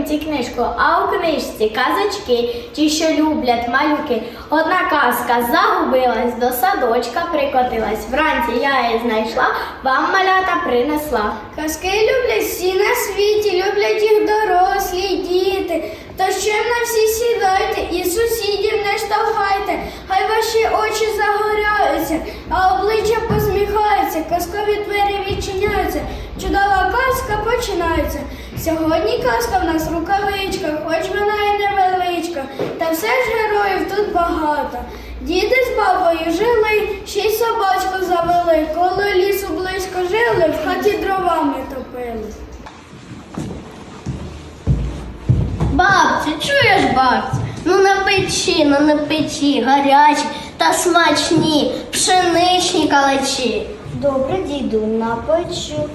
книжку, а у книжці казочки, ті, що люблять малюки. Одна казка загубилась, до садочка прикотилась. Вранці я її знайшла, вам малята принесла. Казки люблять всі на світі, люблять їх дорослі, діти. То ще на всі сідайте і сусідів не штовхайте, хай ваші очі загоряються, а обличчя посміхаються, казкові двері відчиняються, чудова казка починається. Сьогодні казка в нас рукавичка, хоч вона і невеличка, та все ж героїв тут багато. Діти з бабою жили, ще й собачку завели, коло лісу близько жили, в хаті дровами топили. Бабцю, чуєш, бабцю? Ну на печі, ну на печі, гарячі та смачні, пшеничні калачі. Добре, діду, напечу.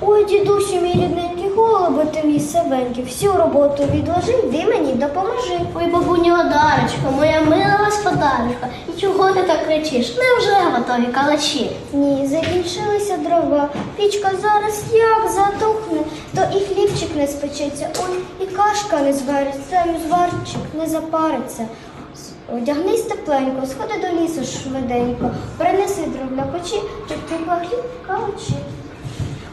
Ой, дідусю, мій рідненький голубе, ти мій севенький, всю роботу відложи, йди мені допоможи. Ой, бабуню Одарочко, моя мила господарочка, і чого ти так кричиш? Невже готові калачі? Ні, закінчилися дрова. Пічка зараз як затухне, то і хлібчик не спечеться, ой, і кашка не звариться, і зварчик не запариться. Одягнись тепленько, сходи до лісу швиденько, принеси дров для печі, щоб пекла хліб калачі.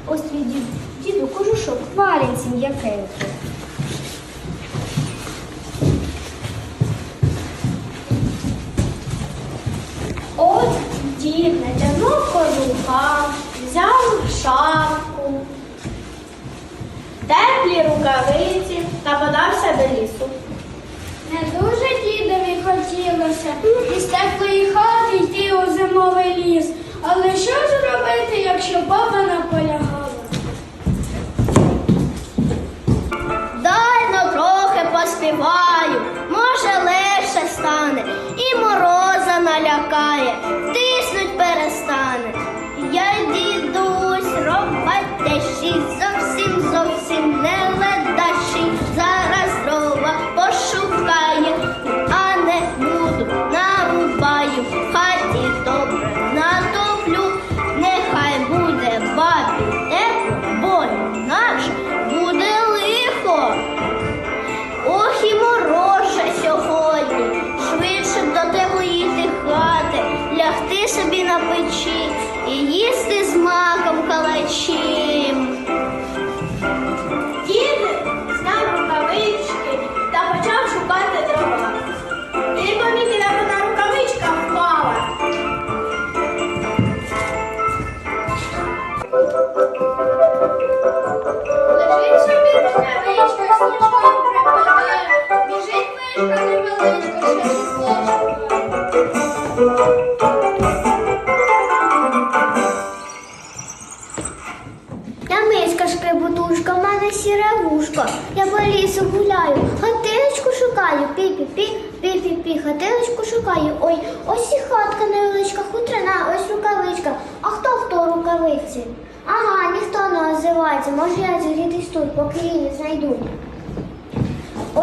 Ось твій дід, діду кожушок, валянці м'якенький. От дід натягнув кожуха, взяв шапку, теплі рукавиці та подався до лісу. Не дуже дідові хотілося із теплої хати йти у зимовий ліс. Але що ж робити, якщо баба наполягала? Я миска шкребутушка, в мене сіре вушко. Я по лісу гуляю, хатиночку шукаю, пі-пі-пі, пі-пі-пі, хатиночку шукаю. Ой, ось і хатка невеличка, хутряна, ось рукавичка. А хто хто рукавиці? Ага, ніхто не озивається. Може я зігрітись тут, поки її не знайдуть.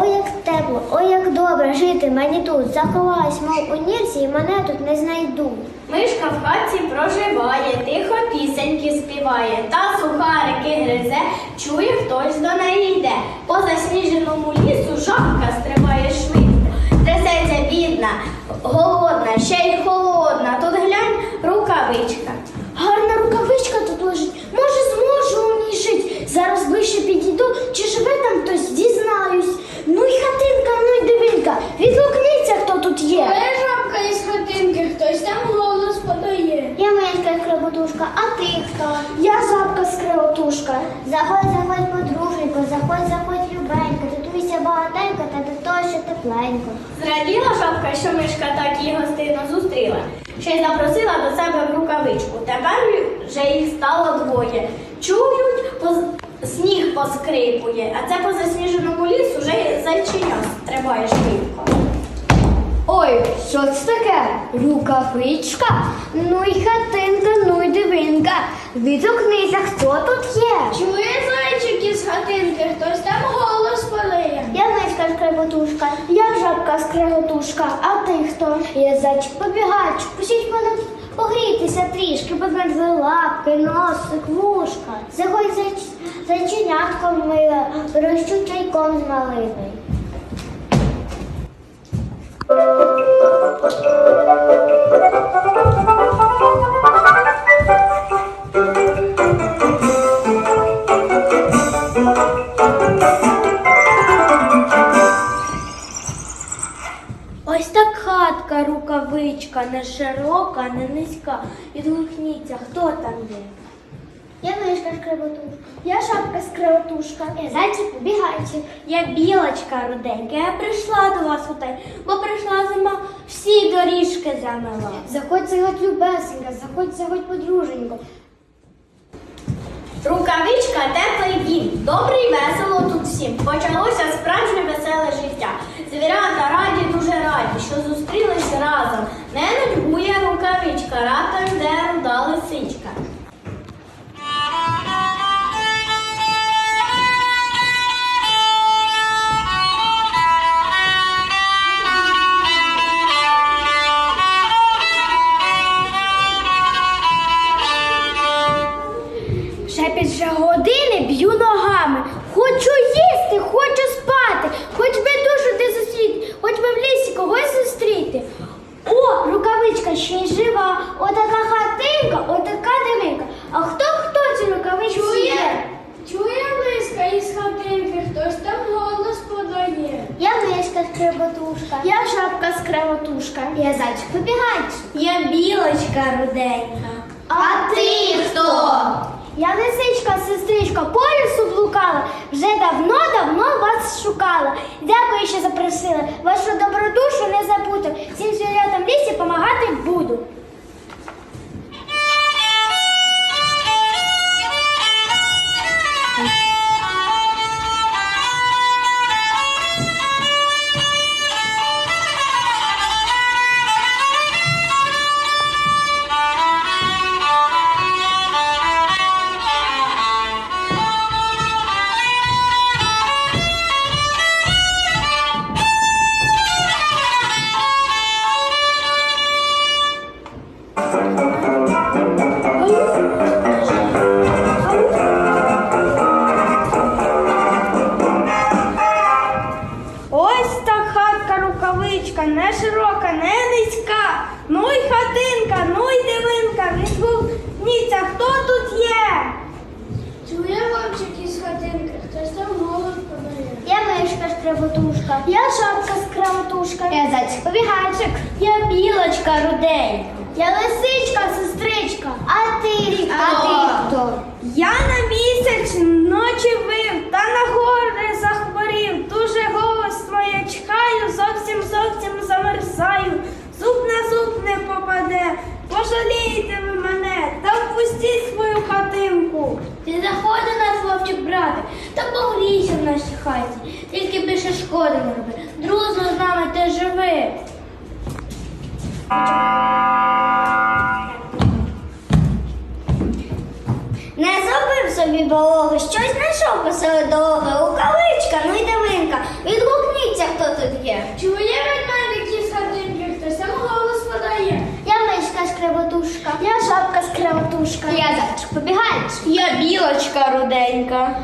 Ой, як тепло, ой, як добре жити мені тут. Заховаюсь, мов у нірці, і мене тут не знайдуть. Мишка в хаті проживає, тихо пісеньки співає, та сухарики гризе, чує, хтось до неї йде. По засніженому лісу жабка стрибає швидко. Трясеться бідна, голодна, ще й холодна. Тут глянь рукавичка. Гарна рукавичка тут лежить. Може, зможу у ній жить. Зараз ближче підійду, чи живе там хтось, дізнаюсь. Ну й хатинка, ну й дивинка. Відгукнеться, хто тут є. жабка із хатинки, хтось там голос подає. Я скребутушка, а ти хто? Я жабка скреотушка. Заходь, заходь, подруженько, заходь, заходь, любенько, тут багатенько та до того, що тепленько. Зраділа жабка, що мишка так її гостинно зустріла, ще й запросила до себе в рукавичку. Тепер вже їх стало двоє. Чують, поз- сніг поскрипує, а це по засніженому лісу вже зайчиня стрибає швидко. Ой, що це таке? Рукавичка? Ну й хатинка, ну й дивинка. Відгукнися, хто тут є? Чує зайчик із хатинки, хтось там голос подає. Я менська скребутушка. Я жабка скреготушка, а ти хто? Я зайчик побігач. Пустіть мене погрітися трішки, померзли лапки, носик, вушка. Заходь, зайч... зайченятком мила, рощу чайком з малиною. Ось так хатка, рукавичка, не широка, не низька. Відгукніться, хто там є? Я мишка шкреботушка. Я шапка скреботушка. Я зайчик побігайчик. Я білочка руденька, я прийшла до вас у те, бо прийшла зима, всі доріжки замила. Заходь, заходь, любесенька, заходь, заходь, подруженько. Рукавичка теплий дім. Добре і весело тут всім. Почалося справжнє веселе життя. Звірята раді, дуже раді, що зустрілись разом. Не нудьгує рукавичка, рака жде зайчик. Я білочка руденька. А ти хто? Я лисичка, сестричка, по лісу блукала, вже давно-давно вас шукала. Дякую, що запросили. Вашу добродушу не забуду. Всім звірятам лісі помагати буду. Мишка шкреботушка. Я шапка скраватушка. Я зайчик побігайчик. Я білочка руденька. Я лисичка, сестричка. А ти А ти хто? Я на місяць ночі вив, та на горе захворів. Дуже голосно я чекаю, зовсім зовсім замерзаю. Зуб на зуб не попаде. Пожалійте ви мене та впустіть свою хатинку. Ти заходи нас, хлопчик, брати, та погрійся в нашій хаті. Шкоди не роби. З нами ти живи. Не зробив собі балоги, щось знайшов посеред дороги. Рукавичка, ну й дивинка. Відгукніться, хто тут є. Чує ведмедик із хатинки, хтось там голос подає. Я мишка шкреботушка. Я шапка скраватушка. Я зайчик побігайчик. Я білочка руденька.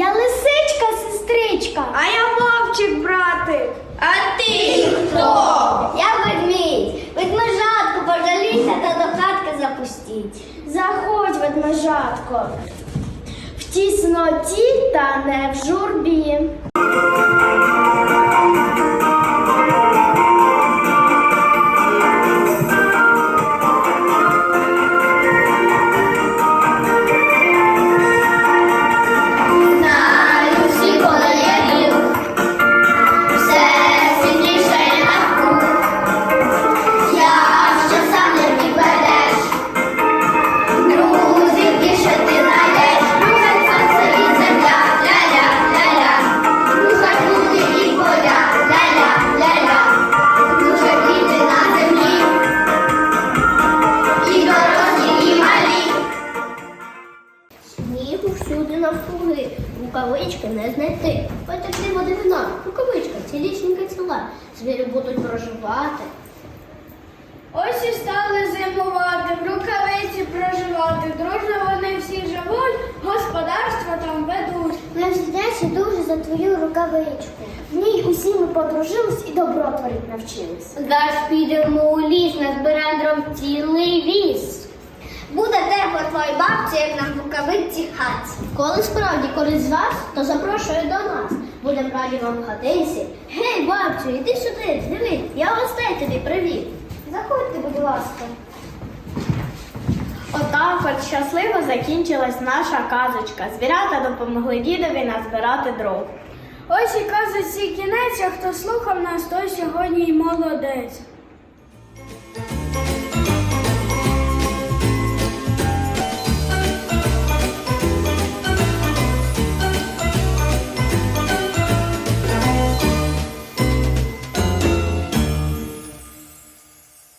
Я лисичка, сестричка. А я вовчик, братик. А ти хто? Я ведмідь. Ведмежатку пожалійся та до хатки запустіть. Заходь, ведмежатко. В тісноті та не в журбі. Ціла. Звірі будуть проживати. Ось і стали зимувати, в рукавиці проживати. Дружно вони всі живуть, господарство там ведуть. Ми вдячні дуже за твою рукавичку. В ній усі ми подружились і добро творить навчились. Зараз підемо у ліс, назбираємо дров цілий віз. Буде тепло твоїй бабці, як нам в рукавиці хаті. Коли справді користь з вас, то запрошую до нас. Будемо раді вам в хатинці. Гей, бабцю, іди сюди, дивись, я гостей тобі привіт. Заходьте, будь ласка. Отак от щасливо закінчилась наша казочка. Звірята допомогли дідові назбирати дров. Ось і казочці кінець, а хто слухав нас, той сьогодні й молодець.